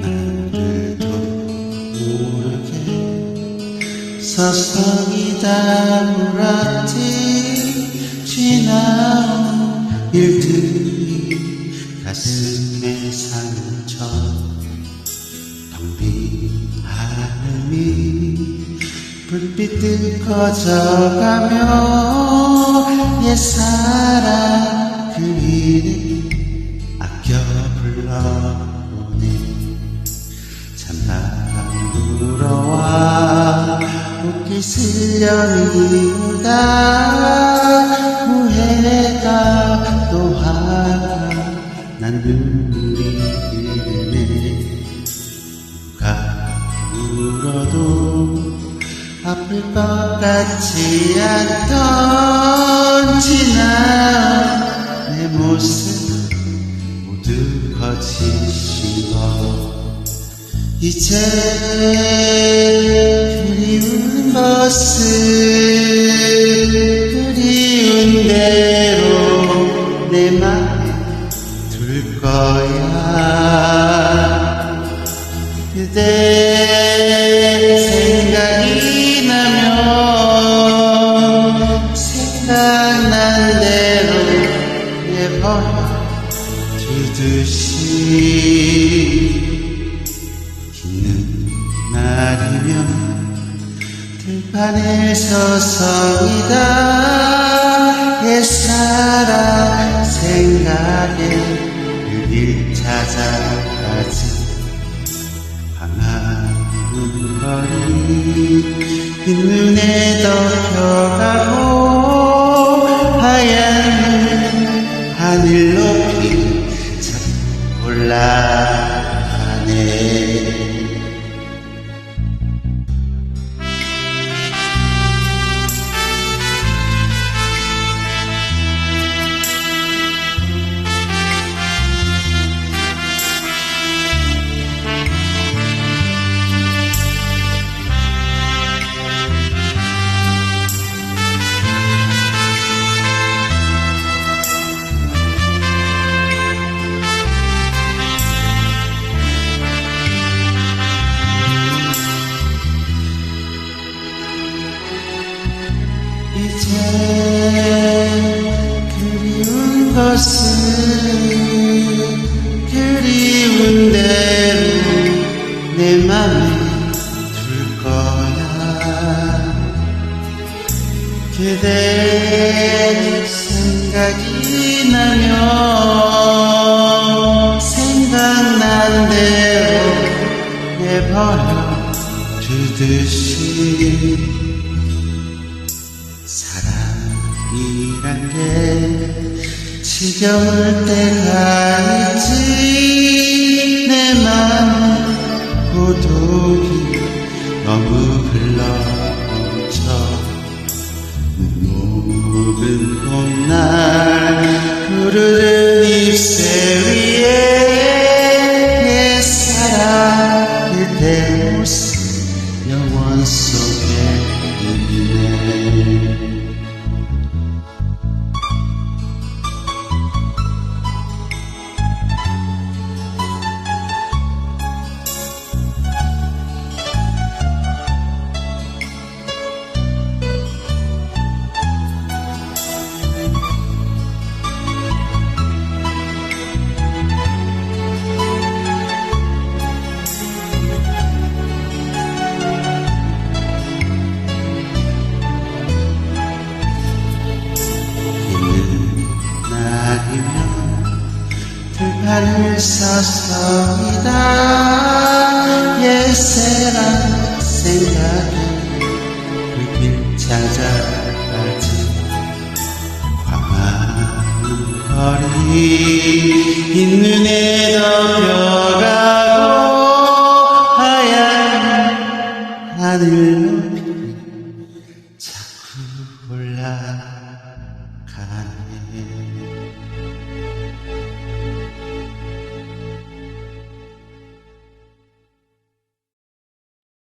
나들도 모르게 서성이다 물었지 지나온 일들이 가슴에 상처 텅빈 하늘이 불빛들 꺼져가며 옛사 불어와 웃기 슬려미우다. 후회가 또 화가 난 눈물이 흐르네. 누가 울어도 아플 것 같지 않던 지난 내 모습 모두 거짓인 것 이제 그리운 것을 그리운 대로 내 맘에 둘 거야. 그대 생각이 나면 생각난 대로 내 버려 두듯이 들판에 서성이다. 옛사랑 생각에 그길 찾아가지. 방황은 거리 흰눈에 이제 그리운 것은 그리운 대로 내 맘에 둘 거야. 그대 생각이 나면 생각난 대로 내 버려 두듯이 게 지겨울 때가 있지 내맘 고독이 너무 흘러넘쳐 눈 녹은 봄날 푸르른 잎새 위에 옛사랑 그대 모습 영원 속에 있네 바라보며 들판을 서서이다. 옛사랑 생각이 불길 그 찾아가지. 광화문 거리 흰눈에 넘려가고 하얀 하늘 높이 자꾸 올라가네.